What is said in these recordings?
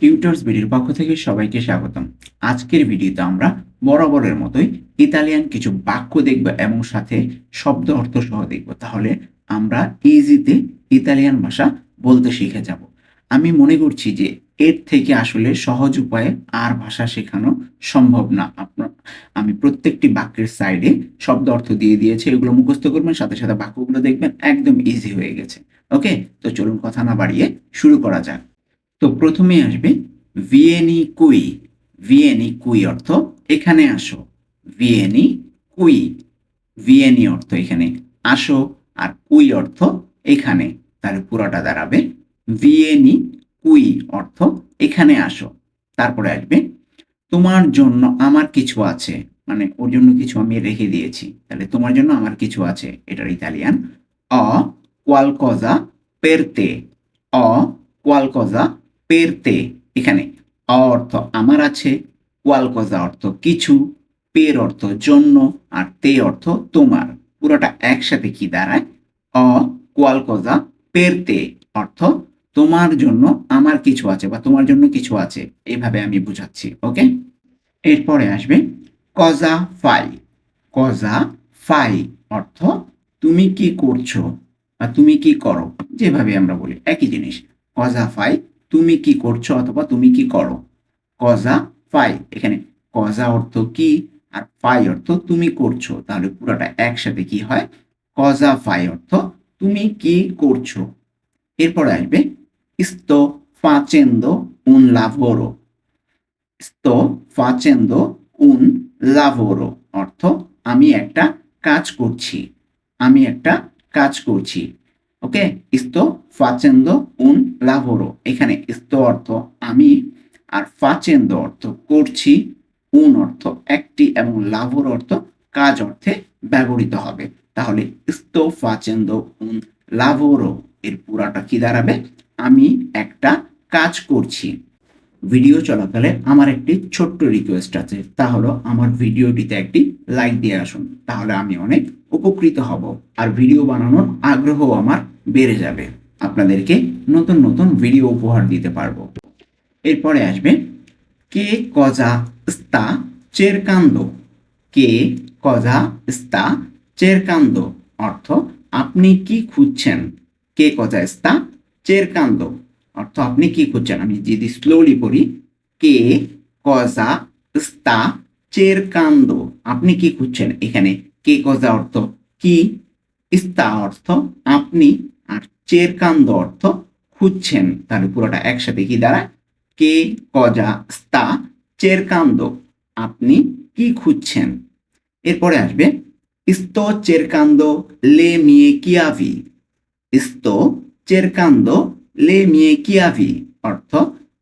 Tutors ভিডিওর পক্ষ থেকে সবাইকে স্বাগতম। আজকের ভিডিওতে আমরা বরাবরের মতোই ইতালিয়ান কিছু বাক্য দেখব এবং সাথে শব্দ অর্থ সহ দেখব। তাহলে আমরা ইজিতে ইতালিয়ান ভাষা বলতে শিখে যাব। আমি মনে করছি যে এর থেকে আসলে সহজ উপায়ে আর ভাষা শেখানো সম্ভব না। আপনার, আমি প্রত্যেকটি বাক্যের সাইডে শব্দ অর্থ দিয়ে দিয়েছি, এগুলো মুখস্থ করবেন, সাথে সাথে বাক্যগুলো দেখবেন, একদম ইজি হয়ে গেছে। ওকে তো চলুন কথা না বাড়িয়ে শুরু করা যাক। তো প্রথমে আসবে ভিয়েনি কুই। ভিয়েনি কুই অর্থ এখানে আসো। ভিয়েনি কুই। ভিয়েনি অর্থ এখানে আসো আর কুই অর্থ এখানে। তাহলে পুরোটা দাঁড়াবে ভিয়েনি কুই অর্থ এখানে আসো। তারপরে আসবে তোমার জন্য আমার কিছু আছে। মানে ওর জন্য কিছু আমি রেখে দিয়েছি। তাহলে তোমার জন্য আমার কিছু আছে। এটার ইতালিয়ান। অ কোয়ালকজা পেরতে অ কোয়ালকজা পেরতে, এখানে অ অর্থ আমার আছে কোয়ালকজা অর্থ কিছু, পের অর্থ জন্য, আর তে অর্থ তোমার। পুরোটা একসাথে কি দাঁড়ায়? অ কোয়ালকজা পেরতে অর্থ তোমার জন্য আমার কিছু আছে বা তোমার জন্য কিছু আছে। এইভাবে আমি বুঝাচ্ছি, ওকে? এরপরে আসবে কজা ফাই কজা ফাই অর্থ তুমি কি করছ বা তুমি কি করো? যেভাবে আমরা বলি, একই জিনিস। কজা ফাই তুমি কি করছ অথবা তুমি কি করো? কজা, ফাই। এখানে কজা অর্থ কি আর ফাই অর্থ তুমি করছ। তাহলে পুরোটা একসাথে কি হয়? কজা, ফাই অর্থ তুমি কি করছ। এরপরে আসবে sto facendo un lavoro sto facendo un lavoro অর্থ, আমি একটা কাজ করছি। আমি একটা কাজ করছি। ওকে? sto facendo উন lavoro এখানে sto অর্থ আমি আর facendo অর্থ করছি উন অর্থ একটি এবং lavoro অর্থ কাজ অর্থে ব্যবহৃত হবে। তাহলে sto facendo উন lavoro এর পুরাটা কি দাঁড়াবে? আমি একটা কাজ করছি। ভিডিও চলাকালে আমার একটি ছোট্ট রিকোয়েস্ট আছে। তা হলো আমার ভিডিওটিতে একটি লাইক দিয়ে আসুন। তাহলে আমি অনেক উপকৃত হব। আর ভিডিও বানানোর আগ্রহ আমার বেড়ে যাবে। আপনাদেরকে নতুন নতুন ভিডিও উপহার দিতে পারব। এরপরে আসবে, কে কজা স্তা চেরকান্দ? কে কজা স্তা চেরকান্দ? অর্থ, আপনি কি খুঁজছেন? কে কজা স্তা চেরকান্দ? অর্থ, আপনি কি খুঁজছেন? আমি যদি স্লোলি পড়ি, কে কজা স্তা চেরকান্দ? আপনি কি খুঁজছেন? এখানে কে কজা অর্থ কি? স্তা অর্থ, আপনি আর চেরকান্দ অর্থ খুঁজছেন। তাহলে পুরোটা একসাথে কি দাঁড়ায়? কে কজা স্তা চেরকান্দ আপনি কি খুঁজছেন? এরপরে আসবে sto cercando le mie chiavi sto cercando লে মিয়ে কিয়াভি। অর্থ,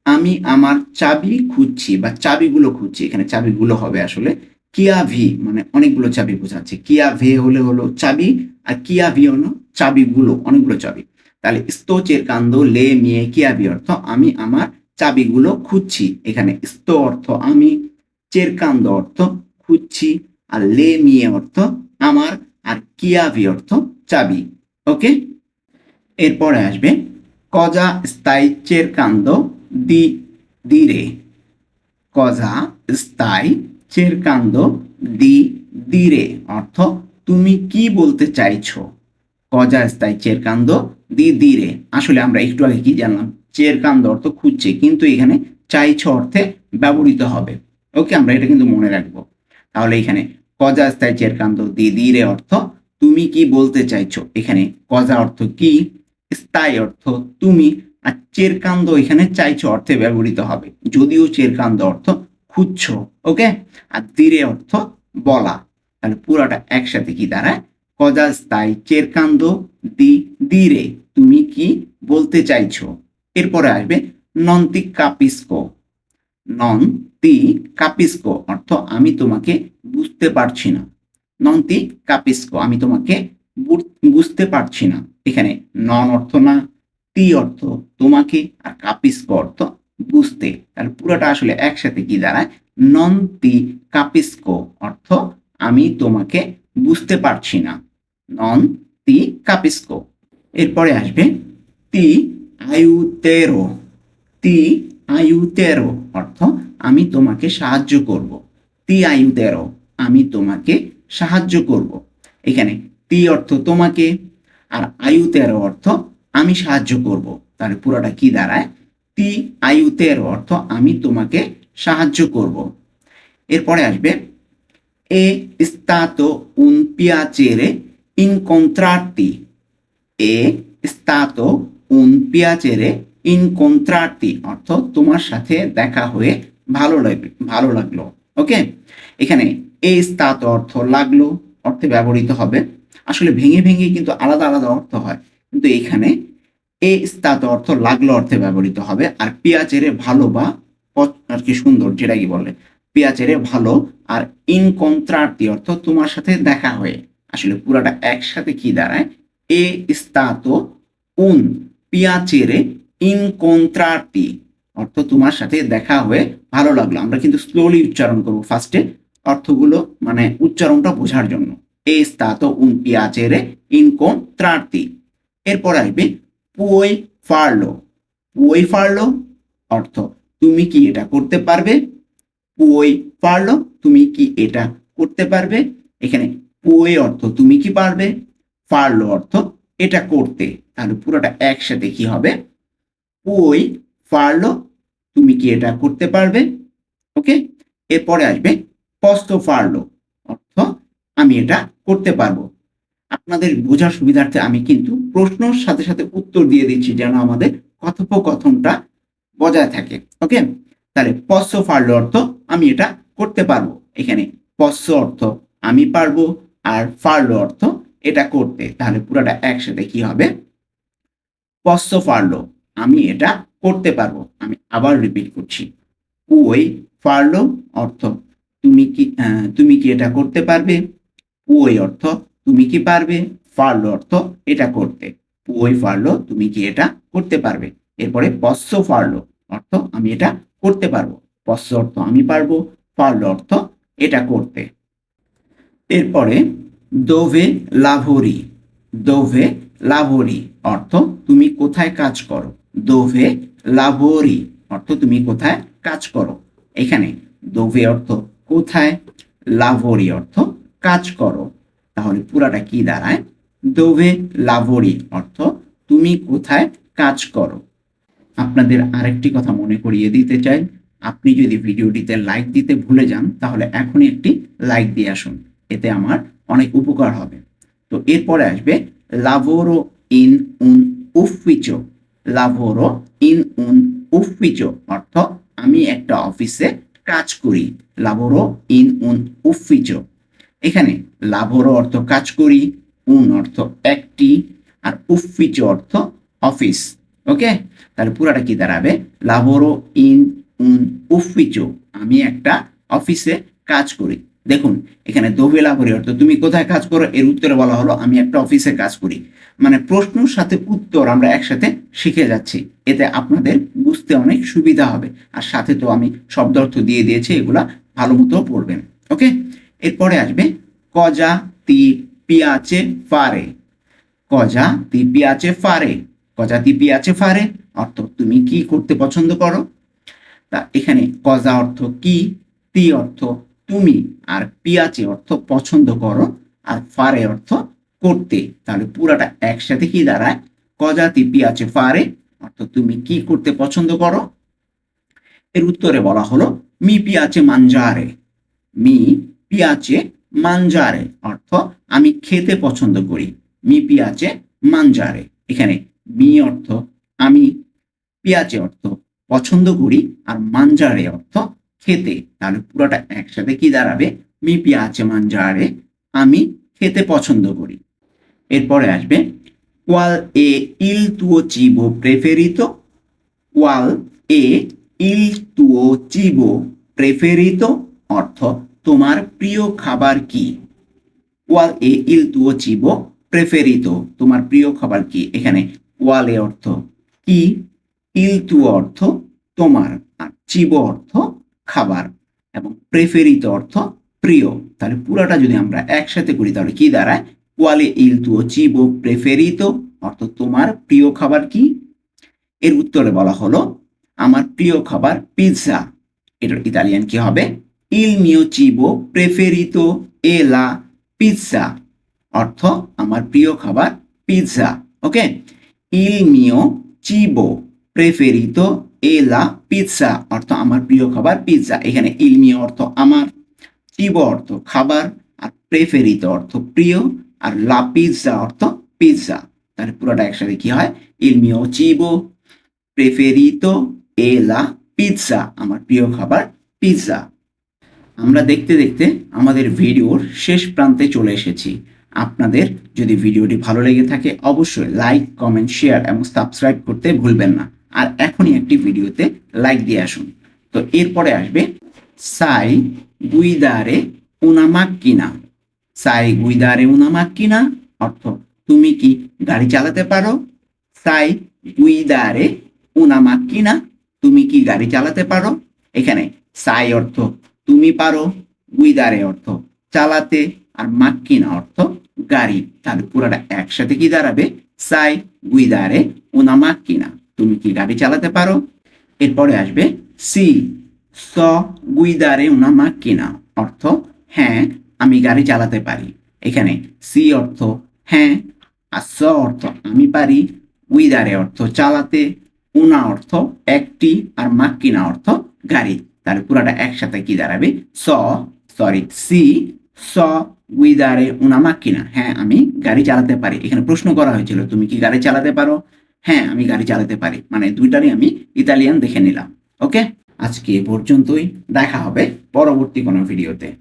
আমি আমার চাবি খুঁজছি বা চাবিগুলো খুঁজছি। এখানে চাবিগুলো হবে আসলে কিয়াভি মানে অনেকগুলো চাবি বোঝাচ্ছে। কিয়াভে হলে হলো চাবি আর কিয়াভি হলো চাবিগুলো অনেকগুলো চাবি। তাহলে স্তো cercando le mie chiavi অর্থ আমি আমার চাবিগুলো খুঁজছি। এখানে sto অর্থ আমি চেরকান্দ অর্থ খুঁজছি, আর লে, মিয়ে অর্থ আমার, আর কিয়াভি অর্থ চাবি। ওকে? এরপরে আসবে, কজা স্তাই চেরকান্দ দি দিরে কজা স্তাই চেরকান্দ দি দিরে অর্থ তুমি কি বলতে চাইছো? কজা স্তাই চেরকান্দ? দি দিরে আসলে আমরা একটু আগে কি জানলাম? চেরকান্দ অর্থ খুঁজছে, কিন্তু এখানে চাইছো অর্থে ব্যবহৃত হবে। ওকে, আমরা এটা কিন্তু মনে রাখব। তাহলে এখানে কজা স্থায়ী চেরকান্ত দি দিরে অর্থ তুমি কি বলতে চাইছো? এখানে কজা অর্থ কি? স্থায়ী অর্থ তুমি আর চেরকান্দ এখানে চাইছো অর্থে ব্যবহৃত হবে। যদিও চেরকান্দ অর্থ খুঁজছো, ওকে? আর দিরে অর্থ বলা। তাহলে পুরাটা একসাথে কি দাঁড়ায় কজা তাই চেরকান্দ দি দিরে। তুমি কি বলতে চাইছো? এরপরে আসবে নন্তি কাপিস্কো। নন তি কাপিস্কো অর্থ আমি তোমাকে বুঝতে পারছি না। নন্তি কাপিস্কো, আমি তোমাকে বুঝ- বুঝতে পারছি না। এখানে নন অর্থ না, তি অর্থ তোমাকে আর কাপিস্কো অর্থ বুঝতে। তাহলে পুরোটা আসলে একসাথে কি দাঁড়ায়? নন তি কাপিস্কো অর্থ আমি তোমাকে বুঝতে পারছি না। নন তি কাপিস্কো। এরপরে আসবে তি আয়ুতেরো। তি আয়ু তেরো অর্থ আমি তোমাকে সাহায্য করব। তি আয়ু তেরো আমি তোমাকে সাহায্য করব। এখানে তি অর্থ তোমাকে আর আয়ু তেরো অর্থ আমি সাহায্য করব। তাহলে পুরোটা কি দাঁড়ায়? তি আয়ু তেরো অর্থ আমি তোমাকে সাহায্য করব। এরপরে আসবে এ stato un piacere incontrarti. এ stato un piacere incontrarti. অর্থ তোমার সাথে দেখা হয়ে ভালো লাগবে ভালো লাগল ওকে এখানে এ stato অর্থ লাগল, অর্থে ব্যবহৃত হবে। আসলে ভেঙে ভেঙে কিন্তু আলাদা আলাদা অর্থ হয়। কিন্তু এখানে এ stato অর্থ লাগল অর্থে ব্যবহৃত হবে। আর পিয়াচেরে ভালো বা আর কি সুন্দর, যেটা কি বলে? পিয়াচেরে ভালো আর ইনকন্ত্রার্তি অর্থ তোমার সাথে দেখা হয়ে। আসলে পুরাটা একসাথে কি দাঁড়ায়? এ স্তাতো উন পিয়াচেরে ইনকন্ত্রার্তি অর্থ তোমার সাথে দেখা হয়ে ভালো লাগল। আমরা কিন্তু স্লোলি উচ্চারণ করব। ফার্স্টে অর্থগুলো মানে উচ্চারণটা বোঝার জন্য। এ স্তাতো উন পিয়াচেরে ইনকন্ত্রার্তি এরপর আসবে পুই ফারলো পুই ফারলো অর্থ তুমি কি এটা করতে পারবে? পুই পারল, তুমি কি এটা করতে পারবে? এখানে পুই অর্থ তুমি কি পারবে? পারল অর্থ এটা করতে। তাহলে পুরোটা একসাথে কি হবে? পুই পারল, তুমি কি এটা করতে পারবে? ওকে? এরপরে আসবে পস্ত পারল অর্থ আমি এটা করতে পারব। আপনাদের বোঝার সুবিধার্থে আমি কিন্তু প্রশ্নর সাথে সাথে উত্তর দিয়ে দিচ্ছি যেন আমাদের কথোপকথনটা বজায় থাকে। ওকে? তাহলে পস্য ফারলো অর্থ আমি এটা করতে পারব। এখানে পস্য অর্থ আমি পারব আর ফারলো অর্থ এটা করতে। তাহলে পুরোটা একসাথে কি হবে? পস্য ফার্লো আমি এটা করতে পারব। আমি আবার রিপিট করছি। ওই ফার্লো অর্থ তুমি কি তুমি কি এটা করতে পারবে? ওই অর্থ তুমি কি পারবে? ফার্লো অর্থ এটা করতে। ওই ফার্লো তুমি কি এটা করতে পারবে? এরপরে পস্য ফার্লো অর্থ আমি এটা করতে পারব। পশ্চ অর্থ আমি পারব, পারল অর্থ এটা করতে। এরপরে, দোভে লাভরি। দোভে লাভরি অর্থ তুমি কোথায় কাজ করো। দোভে লাভরি অর্থ তুমি কোথায় কাজ করো। এখানে দোভে অর্থ কোথায়, লাভরি অর্থ কাজ করো। তাহলে পুরাটা কি দাঁড়ায়? দোভে লাভরি অর্থ তুমি কোথায় কাজ করো। আপনাদের আরেকটি কথা মনে করিয়ে দিতে চাই। আপনি যদি ভিডিওটিতে লাইক দিতে ভুলে যান, তাহলে এখনই একটি লাইক দিয়ে আসুন। এতে আমার অনেক উপকার হবে। তো এরপরে আসবে, লাভোরো ইন উন উফিচো লাভোরো ইন উন উফিচো অর্থ, আমি একটা অফিসে কাজ করি। লাভোরো ইন উন উফিচো এখানে লাভোরো অর্থ কাজ করি, উন অর্থ একটি, আর উফিচো অর্থ অফিস। ওকে? তাহলে পুরাটা কি দাঁড়াবে? লাভোরো ইন উফিচো আমি একটা অফিসে কাজ করি। দেখুন, এখানে দোভে লাভরি অর্থ তুমি কোথায় কাজ করো, এর উত্তরে বলা হলো, আমি একটা অফিসে কাজ করি। মানে প্রশ্নর সাথে উত্তর আমরা একসাথে শিখে যাচ্ছি। এতে আপনাদের বুঝতে অনেক সুবিধা হবে। আর সাথে তো আমি শব্দ অর্থ দিয়ে দিয়েছি, এগুলা ভালো মতো পড়বেন। ওকে? এরপরে আসবে কজা তি পিয়াচে ফারে। কজা তি পিয়াচে ফারে। কজা তি পিয়াচে ফারে অর্থ তুমি কি করতে পছন্দ করো? তা এখানে কজা অর্থ কি, তি অর্থ তুমি, আর পিয়াচে অর্থ পছন্দ করো, আর ফারে অর্থ করতে। তাহলে পুরাটা একসাথে কি দাঁড়ায়? কজা, তি, পিয়াচে, ফারে অর্থ তুমি কি করতে পছন্দ করো? এর উত্তরে বলা হলো মি পিয়াচে মানজারে। মি পিয়াচে মানজারে অর্থ আমি খেতে পছন্দ করি। মি পিয়াচে মানজারে। এখানে মি অর্থ আমি, পিয়াচে অর্থ পছন্দ করি আর মানজারে অর্থ খেতে। তাহলে পুরোটা একসাথে কি দাঁড়াবে? মি পিয়াচে মানজারে আমি খেতে পছন্দ করি। এরপরে আসবে কোয়াল এ ইল তুও চিবো প্রেফেরিত। কোয়াল এ ইল তুও চিবো প্রেফেরিতো। অর্থ, তোমার প্রিয় খাবার কি? কোয়াল এ ইল তুও চিবো প্রেফেরিত। তোমার প্রিয় খাবার কি? এখানে কোয়ালে অর্থ কি? ইল তুও অর্থ তোমার আর চিবো অর্থ খাবার এবং প্রেফেরিত অর্থ প্রিয়। তাহলে পুরাটা যদি আমরা একসাথে করি, তাহলে কি দাঁড়ায়? কোয়ালে ইল তুও চিবো প্রেফেরিত, অর্থ তোমার প্রিয় খাবার কি? এর উত্তরে বলা হলো, আমার প্রিয় খাবার পিৎজা এটার ইতালিয়ান কি হবে? ইল মিও চিবো প্রেফেরিত এ লা পিৎজা অর্থ আমার প্রিয় খাবার পিৎজা ওকে ইল মিও চিবো প্রেফেরিতো এ লা পিৎজা, অর্থ আমার প্রিয় খাবার, পিৎজা। এখানে ইল মিও অর্থ আমার চিবো অর্থ খাবার, আর প্রেফেরিত অর্থ প্রিয়, আর লা পিৎজা অর্থ পিৎজা। তাহলে পুরোটা একসাথে কি হয়? ইল মিও চিবো প্রেফেরিতো এ লা পিৎজা, আমার প্রিয় খাবার, পিৎজা। আমরা দেখতে দেখতে আমাদের ভিডিওর শেষ প্রান্তে চলে এসেছি। আপনাদের যদি ভিডিওটি ভালো লেগে থাকে, অবশ্যই লাইক কমেন্ট শেয়ার এবং সাবস্ক্রাইব করতে ভুলবেন না। আর এখনই একটি ভিডিওতে লাইক দিয়ে আসুন। তো এরপরে আসবে, সাই গুইদারে উনা কিনা? সাই গুইদারে উনা কিনা? অর্থ, তুমি কি গাড়ি চালাতে পারো? সাই গুইদারে উনা কিনা? তুমি কি গাড়ি চালাতে পারো? এখানে সাই অর্থ, তুমি পারো। গুইদারে অর্থ, চালাতে আর মাক্কিনা অর্থ, গাড়ি। তাহলে পুরোটা একসাথে কি দাঁড়াবে? সাই গুইদারে উনা মাক্কিনা তুমি কি গাড়ি চালাতে পারো? এরপরে আসবে সি, স, গুইদারে উনা মাক্কিনা অর্থ হ্যাঁ আমি গাড়ি চালাতে পারি। এখানে সি অর্থ হ্যাঁ আর স অর্থ, আমি পারি। উইদারে অর্থ, চালাতে। উনা অর্থ, একটি, আর মাক্কিনা অর্থ, গাড়ি। তাহলে পুরাটা একসাথে কি দাঁড়াবে? স সরি সি স উইদারে উনা মাক্কিনা হ্যাঁ আমি গাড়ি চালাতে পারি। এখানে প্রশ্ন করা হয়েছিল, তুমি কি গাড়ি চালাতে পারো? হ্যাঁ আমি গাড়ি চালাতে পারি। মানে দুইটারই আমি ইতালিয়ান দেখে নিলাম। ওকে? আজকে এ পর্যন্তই। দেখা হবে পরবর্তী কোনো ভিডিওতে।